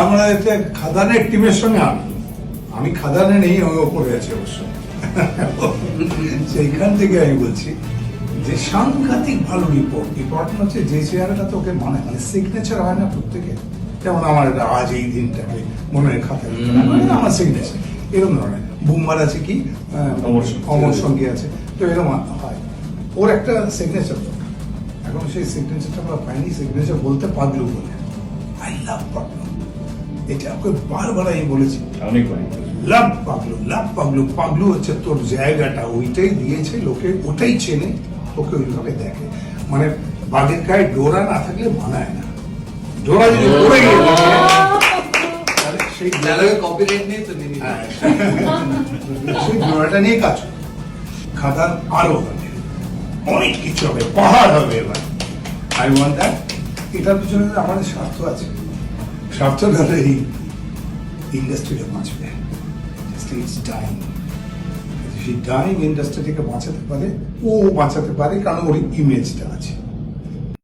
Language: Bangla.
আমরা এতে খাদানের টিমের সঙ্গে আমি আমি খাদানে নেই আমি ওপরে আছি অবশ্য। সেইখান থেকে আমি বলছি যে সাংঘাতিক ভালো রিপোর্ট রিপোর্ট হচ্ছে যে চেয়ারটা তোকে মানে মানে সিগনেচার হয় না প্রত্যেকে। যেমন আমার এটা আজ এই দিনটাকে মনে রাখা, এটা আমার সিগনেচার এরকম ধরনের। বুম্বার আছে কি? অমর সঙ্গী। আছে। তো এরকম হয়। ওর একটা সিগনেচার দরকার। এখন সেই সিগনেচারটা আমরা পাইনি। সিগনেচার বলতে পাগলু বলে। আই লাভ পাগলু এটা ওকে বারবার আমি বলেছি লাভ পাগলু লাভ পাগলু পাগলু হচ্ছে তোর জায়গাটা ওইটাই দিয়েছে লোকে ওটাই চেনে ওকে ওইভাবে দেখে। মানে বাঘের গায়ে ডোরা না থাকলে মানায় না। ডোরা যদি পড়ে গিয়ে সেই ডায়লগে কপিরাইট নেই তো নিয়ে হ্যাঁ, সেই ডোরাটা নিয়ে কাজ আরও হবে অনেক কিছু হবে পাহাড় হবে এবার। আই ওয়ান্ট দ্যাট এটার পিছনে আমাদের স্বার্থ আছে। স্বার্থটা এই ইন্ডাস্ট্রিটা বাঁচবে। ইটস ডাইং সেই ডাইং ইন্ডাস্ট্রি থেকে বাঁচাতে পারে, ও বাঁচাতে পারে, কারণ ওর ইমেজটা আছে।